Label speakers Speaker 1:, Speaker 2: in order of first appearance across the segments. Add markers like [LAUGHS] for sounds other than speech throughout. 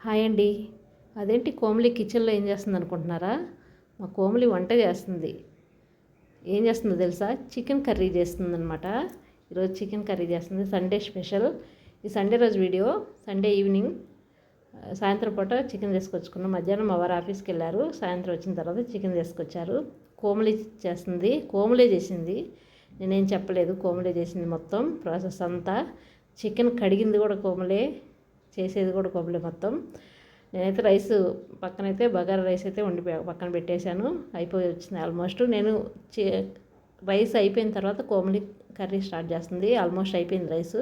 Speaker 1: Hi అండి. అదేంటి కోమలి కిచెన్లో ఏం చేస్తుంది అనుకుంటున్నారా మా కోమలి వంట చేస్తుంది. ఏం చేస్తుందో తెలుసా? చికెన్ కర్రీ చేస్తుంది అనమాట ఈరోజు చికెన్ కర్రీ చేస్తుంది. Sunday special. ఈ సండే రోజు వీడియో. Sunday evening. సాయంత్రం పూట చికెన్ తీసుకొచ్చుకున్నాం. మధ్యాహ్నం మా వారు ఆఫీస్కి వెళ్ళారు. సాయంత్రం వచ్చిన తర్వాత చికెన్ తీసుకొచ్చారు. కోమలి చేస్తుంది. కోమలే చేసింది. నేనేం చెప్పలేదు. కోమలే చేసింది మొత్తం. ప్రాసెస్ అంతా. చికెన్ కడిగింది కూడా కోమలే. చేసేది కూడా కొబ్బరి మొత్తం. నేనైతే రైస్ పక్కనైతే బగారా రైస్ అయితే వండి పక్కన పెట్టేశాను. అయిపోయి వచ్చింది ఆల్మోస్ట్. నేను చే రైస్ అయిపోయిన తర్వాత కోమలి కర్రీ స్టార్ట్ చేస్తుంది. ఆల్మోస్ట్ అయిపోయింది రైస్.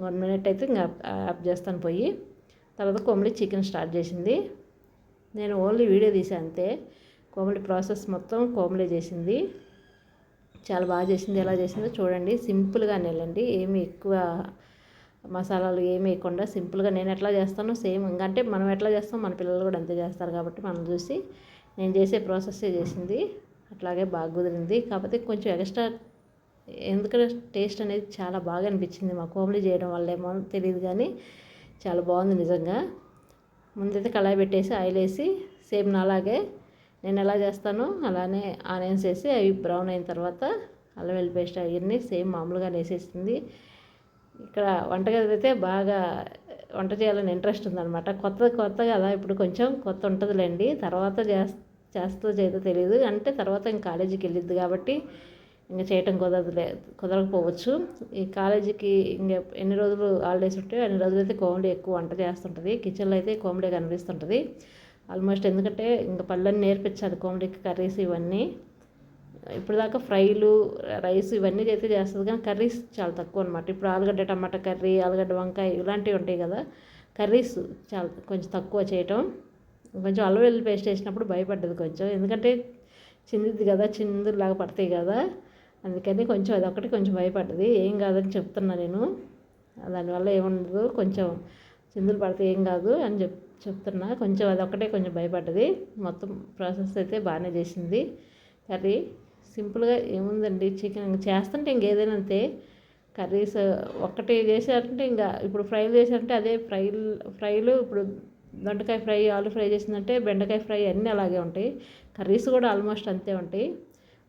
Speaker 1: వన్ మినిట్ అయితే ఇంకా ఆఫ్ చేస్తాను పోయి. తర్వాత కోమలి చికెన్ స్టార్ట్ చేసింది. నేను ఓన్లీ వీడియో తీసాను అంతే. కోమలి ప్రాసెస్ మొత్తం కోమలి చేసింది. చాలా బాగా చేసింది. ఎలా చేసిందో చూడండి. సింపుల్గానే వెళ్ళండి ఏమి ఎక్కువ మసాలాలు ఏమి వేయకుండా సింపుల్గా నేను ఎట్లా చేస్తానో సేమ్ ఇంకంటే మనం ఎట్లా చేస్తాం మన పిల్లలు కూడా అంతే చేస్తారు కాబట్టి మనం చూసి నేను చేసే ప్రాసెస్సే చేసింది. అట్లాగే బాగా కుదిరింది. కాకపోతే కొంచెం ఎక్స్ట్రా ఎందుకంటే టేస్ట్ అనేది చాలా బాగా అనిపించింది. మా కోమలి చేయడం వల్ల ఏమో తెలియదు కానీ చాలా బాగుంది నిజంగా. ముందైతే కళాయి పెట్టేసి ఆయిల్ వేసి సేమ్ నాలాగే నేను ఎలా చేస్తానో అలానే ఆనియన్స్ వేసి అవి బ్రౌన్ అయిన తర్వాత అల్లం వెల్లి పేస్ట్ అవన్నీ సేమ్ మామూలుగా వేసేసింది. ఇక్కడ వంటగది అయితే బాగా వంట చేయాలని ఇంట్రెస్ట్ ఉందన్నమాట. కొత్త కొత్త కదా ఇప్పుడు కొంచెం కొత్త ఉంటుందిలేండి. తర్వాత చేస్ చేస్తో చేయదో తెలియదు అంటే తర్వాత ఇంక కాలేజీకి వెళ్ళిద్ది కాబట్టి ఇంకా చేయటం కుదరదులే కుదరకపోవచ్చు. ఈ కాలేజీకి ఇంకా ఎన్ని రోజులు హాలిడేస్ ఉంటే అన్ని రోజులు అయితే కోమడి ఎక్కువ వంట చేస్తుంటుంది. కిచెన్లో అయితే కోమడి కనిపిస్తుంటుంది. ఆల్మోస్ట్ ఎందుకంటే ఇంకా పళ్ళని నేర్పించాలి కోమడికి కర్రీస్ ఇవన్నీ. ఇప్పుడు దాకా ఫ్రైలు రైస్ ఇవన్నీ అయితే చేస్తుంది. కానీ కర్రీస్ చాలా తక్కువ అనమాట ఇప్పుడు ఆలుగడ్డ టమాటా కర్రీ ఆలుగడ్డ వంకాయ ఇలాంటివి ఉంటాయి కదా. కర్రీస్ చాలా కొంచెం తక్కువ చేయటం. కొంచెం అల్లం పేస్ట్ వేసినప్పుడు భయపడ్డది కొంచెం. ఎందుకంటే చిందిద్ది కదా చిందులాగా పడతాయి కదా. అందుకని కొంచెం అదొకటి కొంచెం భయపడ్డది. ఏం కాదని చెప్తున్నా నేను. దానివల్ల ఏముండదు. కొంచెం చిందులు పడితే ఏం కాదు అని చెప్ చెప్తున్నా. కొంచెం అదొక్కటే కొంచెం భయపడ్డది. మొత్తం ప్రాసెస్ అయితే బాగానే చేసింది. కర్రీ సింపుల్గా ఏముందండి చికెన్ చేస్తుంటే ఇంకేదైనా అంతే. కర్రీస్ ఒక్కటి చేసారంటే ఇంకా ఇప్పుడు ఫ్రైలు చేశారంటే అదే ఫ్రైలు ఫ్రైలు ఇప్పుడు దొండకాయ ఫ్రై ఆలు ఫ్రై చేసిందంటే బెండకాయ ఫ్రై అన్నీ అలాగే ఉంటాయి. కర్రీస్ కూడా ఆల్మోస్ట్ అంతే ఉంటాయి.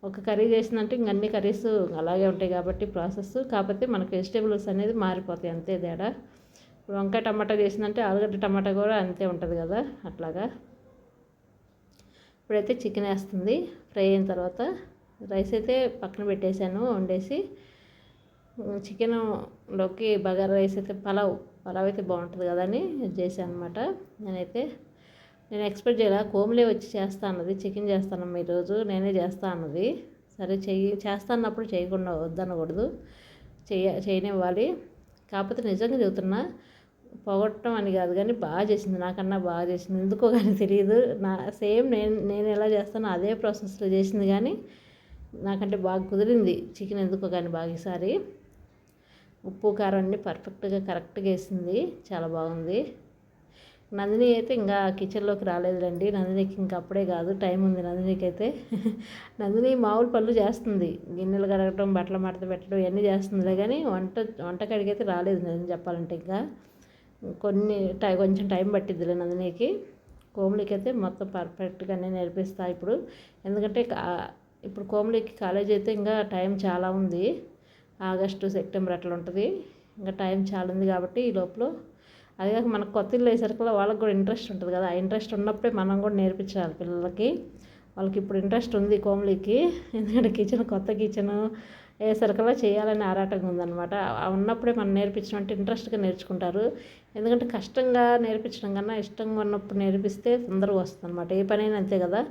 Speaker 1: ఒక కర్రీ చేసిందంటే ఇంక అన్ని కర్రీస్ అలాగే ఉంటాయి కాబట్టి ప్రాసెస్ కాకపోతే మనకు వెజిటేబుల్స్ అనేది మారిపోతాయి అంతే తేడా. ఇప్పుడు వంకాయ టమాటా చేసిందంటే ఆలుగడ్డ టమాటా కూడా అంతే ఉంటుంది కదా అట్లాగా. ఇప్పుడైతే చికెన్ వేస్తుంది. ఫ్రై అయిన తర్వాత రైస్ అయితే పక్కన పెట్టేశాను వండేసి చికెన్లోకి బగారా రైస్ అయితే పలావ్ పలావ్ అయితే బాగుంటుంది కదా అని చేశాను అనమాట నేనైతే నేను ఎక్స్పెక్ట్ చేయాల కోమలే వచ్చి చేస్తా అన్నది చికెన్ చేస్తానమ్మా ఈరోజు నేనే చేస్తా అన్నది. సరే చెయ్యి చేస్తా అన్నప్పుడు చేయకుండా వద్దనకూడదు చేయ చేయనివ్వాలి. కాకపోతే నిజంగా చెబుతున్నా పొగట్టడం అని కాదు కానీ బాగా చేసింది నాకన్నా బాగా చేసింది ఎందుకో కానీ తెలియదు. నా సేమ్ నేను నేను ఎలా చేస్తానో అదే ప్రాసెస్లో చేసింది కానీ నాకంటే బాగా కుదిరింది చికెన్ ఎందుకో కానీ బాగా ఈసారి. ఉప్పు కారం అన్నీ పర్ఫెక్ట్గా కరెక్ట్గా వేసింది. చాలా బాగుంది. నందిని అయితే ఇంకా కిచెన్లోకి రాలేదులేండి. నందినికి ఇంకా అప్పుడే కాదు టైం ఉంది నందినికి అయితే [LAUGHS] నందిని మామూలు పనులు చేస్తుంది. గిన్నెలు కడగటం బట్టలు మడత పెట్టడం ఇవన్నీ చేస్తుందిలే కానీ వంట వంటకాడికి అయితే రాలేదు నందిని చెప్పాలంటే ఇంకా. కొన్ని టై కొంచెం టైం పట్టిద్దిలే నందినికి. కోమలికి అయితే మొత్తం పర్ఫెక్ట్గానే నేర్పిస్తా ఇప్పుడు. ఎందుకంటే ఇప్పుడు కోమలికి కాలేజ్ అయితే ఇంకా టైం చాలా ఉంది. ఆగస్టు సెప్టెంబర్ అట్లా ఉంటుంది. ఇంకా టైం చాలా ఉంది కాబట్టి ఈ లోపల అదే కాక మనకు కొత్త ఇల్లు అయ్యేసరికి వాళ్ళకి కూడా ఇంట్రెస్ట్ ఉంటుంది కదా. ఆ ఇంట్రెస్ట్ ఉన్నప్పుడే మనం కూడా నేర్పించాలి పిల్లలకి. వాళ్ళకి ఇప్పుడు ఇంట్రెస్ట్ ఉంది కోమలికి. ఎందుకంటే కిచెన్ కొత్త కిచెన్ వేసరికల్లా చేయాలని ఆరాటంగా ఉందన్నమాట. ఉన్నప్పుడే మనం నేర్పించడం అంటే ఇంట్రెస్ట్గా నేర్చుకుంటారు. ఎందుకంటే కష్టంగా నేర్పించడం కన్నా ఇష్టంగా ఉన్నప్పుడు నేర్పిస్తే తొందరగా వస్తుంది అనమాట ఏ పనైనా అంతే కదా.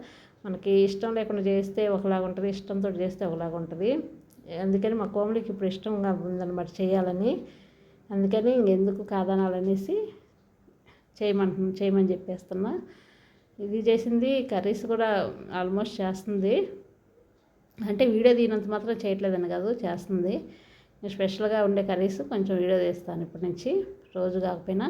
Speaker 1: మనకి ఇష్టం లేకుండా చేస్తే ఒకలాగా ఉంటుంది ఇష్టంతో చేస్తే ఒకలాగా ఉంటుంది. అందుకని మా కోమలికి ఇప్పుడు ఇష్టంగా ఉందన్నమాట చేయాలని. అందుకని ఇంకెందుకు కాదనాలనేసి చేయమంటు చేయమని చెప్పేస్తున్నా. ఇది చేసింది కర్రీస్ కూడా ఆల్మోస్ట్ చేస్తుంది. అంటే వీడియో తీయనంత మాత్రం చేయట్లేదని కాదు చేస్తుంది. స్పెషల్గా ఉండే కర్రీస్ కొంచెం వీడియో తీస్తాను ఇప్పటి నుంచి రోజు కాకపోయినా.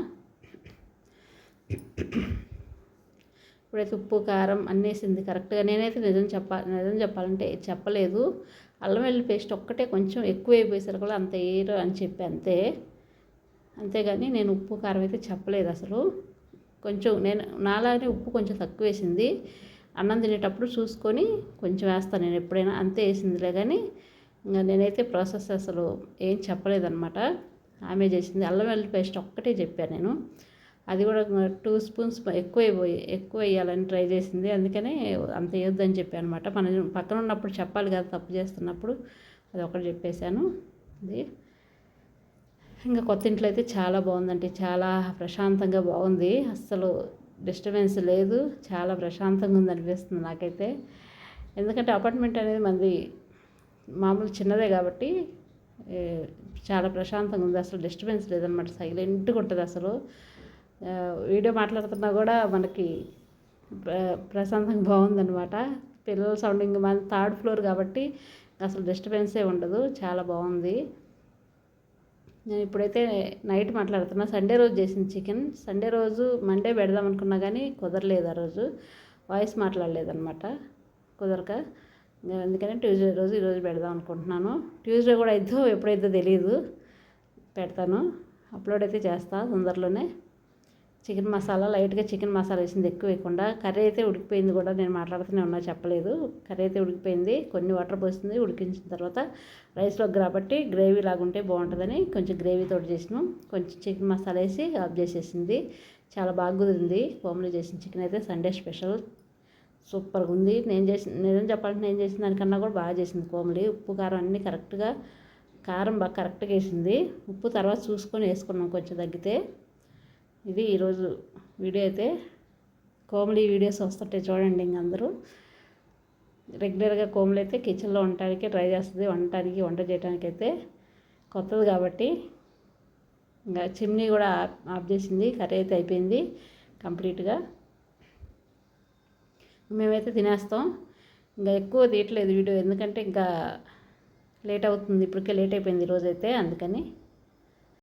Speaker 1: ఇప్పుడైతే ఉప్పు కారం అన్నేసింది కరెక్ట్గా నేనైతే నిజం చెప్పాలి నిజం చెప్పాలంటే చెప్పలేదు. అల్లం వెల్లుల్లి పేస్ట్ ఒక్కటే కొంచెం ఎక్కువ అయిపోయేసరికి కూడా అంత వేయరు అని చెప్పి అంతే. అంతేగాని నేను ఉప్పు కారం అయితే చెప్పలేదు అసలు. కొంచెం నేను నాలాగనే ఉప్పు కొంచెం తక్కువ వేసింది. అన్నం తినేటప్పుడు చూసుకొని కొంచెం వేస్తాను. నేను ఎప్పుడైనా అంతే వేసిందిలే కానీ ఇంకా నేనైతే ప్రాసెస్ అసలు ఏం చెప్పలేదన్నమాట. ఆమె చేసింది. అల్లం వెల్లుల్లి పేస్ట్ ఒక్కటే చెప్పాను నేను. అది కూడా టూ స్పూన్స్ ఎక్కువ ఎక్కువ వేయాలని ట్రై చేసింది. అందుకనే అంత వేయొద్దని చెప్పాను అనమాట మనం పక్కన ఉన్నప్పుడు చెప్పాలి కదా తప్పు చేస్తున్నప్పుడు. అది ఒకటి చెప్పేశాను. అది. ఇంకా కొత్త ఇంట్లో అయితే చాలా బాగుందండి. చాలా ప్రశాంతంగా బాగుంది. అస్సలు డిస్టర్బెన్స్ లేదు. చాలా ప్రశాంతంగా ఉంది అనిపిస్తుంది నాకైతే. ఎందుకంటే అపార్ట్మెంట్ అనేది మంది మామూలు చిన్నదే కాబట్టి చాలా ప్రశాంతంగా ఉంది. అసలు డిస్టర్బెన్స్ లేదనమాట. సైలెంట్గా ఉంటుంది అసలు. వీడియో మాట్లాడుతున్నా కూడా మనకి ప్రశాంతంగా బాగుందనమాట పిల్లల సౌండింగ్ మన థర్డ్ ఫ్లోర్ కాబట్టి అసలు డిస్టర్బెన్సే ఉండదు. చాలా బాగుంది. నేను ఇప్పుడైతే నైట్ మాట్లాడుతున్నా. సండే రోజు చేసిన చికెన్. సండే రోజు మండే పెడదాం అనుకున్నా కానీ కుదరలేదు ఆ రోజు. వాయిస్ మాట్లాడలేదన్నమాట. కుదరక. అందుకని ట్యూస్డే రోజు ఈరోజు పెడదాం అనుకుంటున్నాను. ట్యూస్డే కూడా అయిద్దో ఎప్పుడైద్దో తెలియదు పెడతాను. అప్లోడ్ అయితే చేస్తా తొందరలోనే. చికెన్ మసాలా లైట్గా చికెన్ మసాలా వేసింది ఎక్కువ వేయకుండా. కర్రీ అయితే ఉడికిపోయింది కూడా నేను మాట్లాడుతూనే ఉన్నా చెప్పలేదు. కర్రీ అయితే ఉడికిపోయింది కొన్ని వాటర్ పోసింది ఉడికించిన తర్వాత రైస్లో కాబట్టి గ్రేవీ లాగుంటే బాగుంటుందని కొంచెం గ్రేవీ తోటి చేసినాం. కొంచెం చికెన్ మసాలా వేసి ఆఫ్ చేసేసింది. చాలా బాగా కుదిరింది. హోమ్లో చేసిన చికెన్ అయితే సండే స్పెషల్. సూపర్గా ఉంది. నేను చేసిన నిజం చెప్పాలంటే నేను చేసిన దానికన్నా కూడా బాగా చేసింది కోమలి ఉప్పు కారం అన్నీ కరెక్ట్గా కారం బాగా కరెక్ట్గా వేసింది. ఉప్పు తర్వాత చూసుకొని వేసుకున్నాం కొంచెం తగ్గితే. ఇది ఈరోజు వీడియో అయితే కోమలి వీడియోస్ వస్తుంటే చూడండి ఇంక అందరూ. రెగ్యులర్గా కోమలి అయితే కిచెన్లో ఉండటానికి ట్రై చేస్తుంది వండటానికి వంట చేయడానికి అయితే కొత్తది కాబట్టి ఇంకా చిమ్నీ కూడా ఆఫ్ చేసింది కర్రీ అయితే అయిపోయింది కంప్లీట్గా. మేమైతే తినేస్తాం. ఇంకా ఎక్కువ తీయట్లేదు వీడియో ఎందుకంటే ఇంకా లేట్ అవుతుంది ఇప్పటికే లేట్ అయిపోయింది ఈరోజైతే అందుకని.